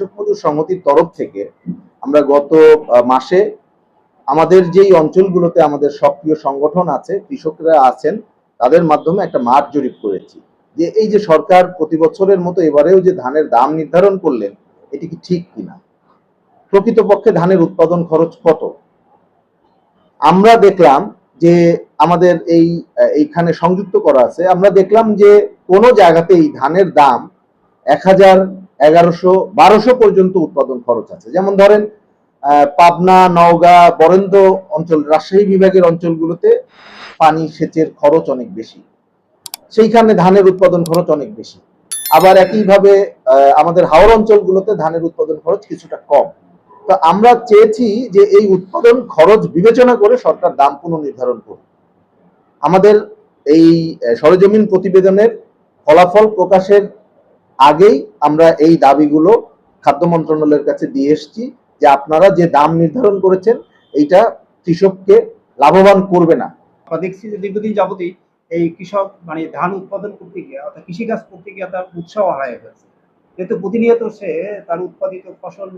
কৃষক মজুর সংহতির তরফ থেকে আমরা গত মাসে আমাদের যেই অঞ্চলগুলোতে আমাদের সক্রিয় সংগঠন আছে, কৃষকরা আছেন, তাদের মাধ্যমে একটা মাঠ জরিপ করেছি। যে এই যে সরকার প্রতি বছরের মতো এবারেও যে ধানের দাম নির্ধারণ করলেন, এটি কি ঠিক কিনা? প্রকৃতপক্ষে ধানের উৎপাদন খরচ কত? আমরা দেখলাম যে আমাদের এই এইখানে সংযুক্ত করা আছে, আমরা দেখলাম যে কোনো জায়গাতেই ধানের দাম এক হাজার এগারোশো, বারোশো পর্যন্ত উৎপাদন খরচ আছে। যেমন ধরেন পাবনা, নওগাঁ, বরেন্দ্র অঞ্চল, রাজশাহী বিভাগের অঞ্চলগুলোতে পানি সেচের খরচ অনেক বেশি। সেইখানে ধানের উৎপাদন খরচ অনেক বেশি। আবার একইভাবে আমাদের হাওড় অঞ্চলগুলোতে ধানের উৎপাদন খরচ কিছুটা কম। তো আমরা চেয়েছি যে এই উৎপাদন খরচ বিবেচনা করে সরকার দাম পুনর্নির্ধারণ করুক। আমাদের এই সরেজমিন প্রতিবেদনের ফলাফল প্রকাশের আগেই আমরা এই দাবিগুলো খাদ্য মন্ত্রণালয়ের কাছে দিয়ে এসেছি যে আপনারা যে দাম নির্ধারণ করেছেন, এইটা কৃষককে লাভবান করবে না। আমরা দেখছি যে দীর্ঘদিন যাবতই এই কৃষক মানে ধান উৎপাদন করতে গিয়ে অর্থাৎ কৃষিকাজ করতে গিয়ে তার উৎসাহ হারায় ফেলছে। যেহেতু প্রতিনিয়ত সে তার উৎপাদিত ফসল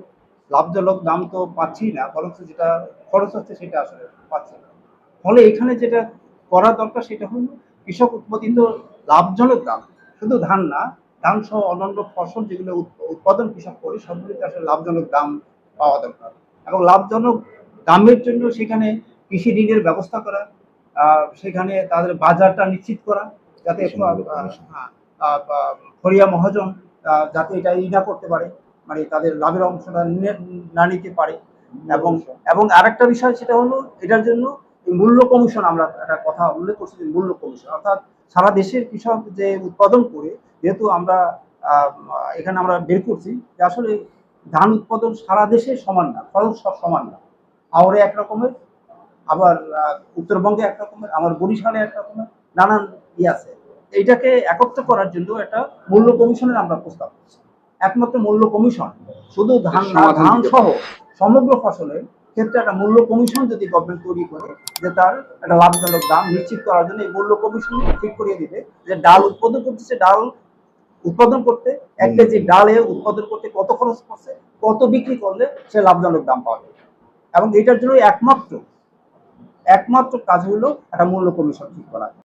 লাভজনক দাম তো পাচ্ছেই না, বরঞ্চ যেটা খরচ হচ্ছে সেটা আসলে পাচ্ছে না। ফলে এখানে যেটা করা দরকার সেটা হলো কৃষক উৎপাদিত লাভজনক দাম, শুধু ধান না ধান সহ অন্যান্য ফসল যেগুলো উৎপাদন কৃষক করে সবগুলিতে আসলে লাভজনক দাম পাওয়া দরকার। এবং লাভজনক দামের জন্য সেখানে কৃষি ঋণের ব্যবস্থা করা সেখানে তাদের বাজারটা নিশ্চিত করা যাতে আহ, ফরিয়া মহাজন যাতে এটা ই না করতে পারে মানে তাদের লাভের অংশটা না নিতে পারে। এবং এবং আরেকটা বিষয় সেটা হলো এটার জন্য মূল্য কমিশন আমরা একটা কথা উল্লেখ করছি যে মূল্য কমিশন অর্থাৎ সারা দেশের কৃষক যে উৎপাদন করে যেহেতু আমরা এখানে আমরা বের করছি যে আসলে ধান উৎপাদন সারা দেশে সমান না খরচ সব সমান না। হাওড়ে এক রকমের আবার উত্তরবঙ্গে এক রকমের আমার বরিশালে এক রকমের নানান ই আছে। এইটাকে একত্র করার জন্য একটা মূল্য কমিশনের আমরা প্রস্তাব করছি। একমাত্র মূল্য কমিশন শুধু ধান না ধান সহ সমগ্র ফসলের ক্ষেত্রে একটা মূল্য কমিশন যদি গভর্নমেন্ট তৈরি করে যে তার একটা লাভজনক দাম নিশ্চিত করার জন্য এই মূল্য কমিশন ঠিক করিয়ে দিবে। যে ডাল উৎপাদন করতেছে ডাল উৎপাদন করতে এক। কেজি ডালে উৎপাদন করতে কত খরচ করছে কত বিক্রি করলে সে লাভজনক দাম পাওয়া যাবে এবং এটার জন্য একমাত্র একমাত্র কাজ হলো একটা মূল্য কমিশন ঠিক করা।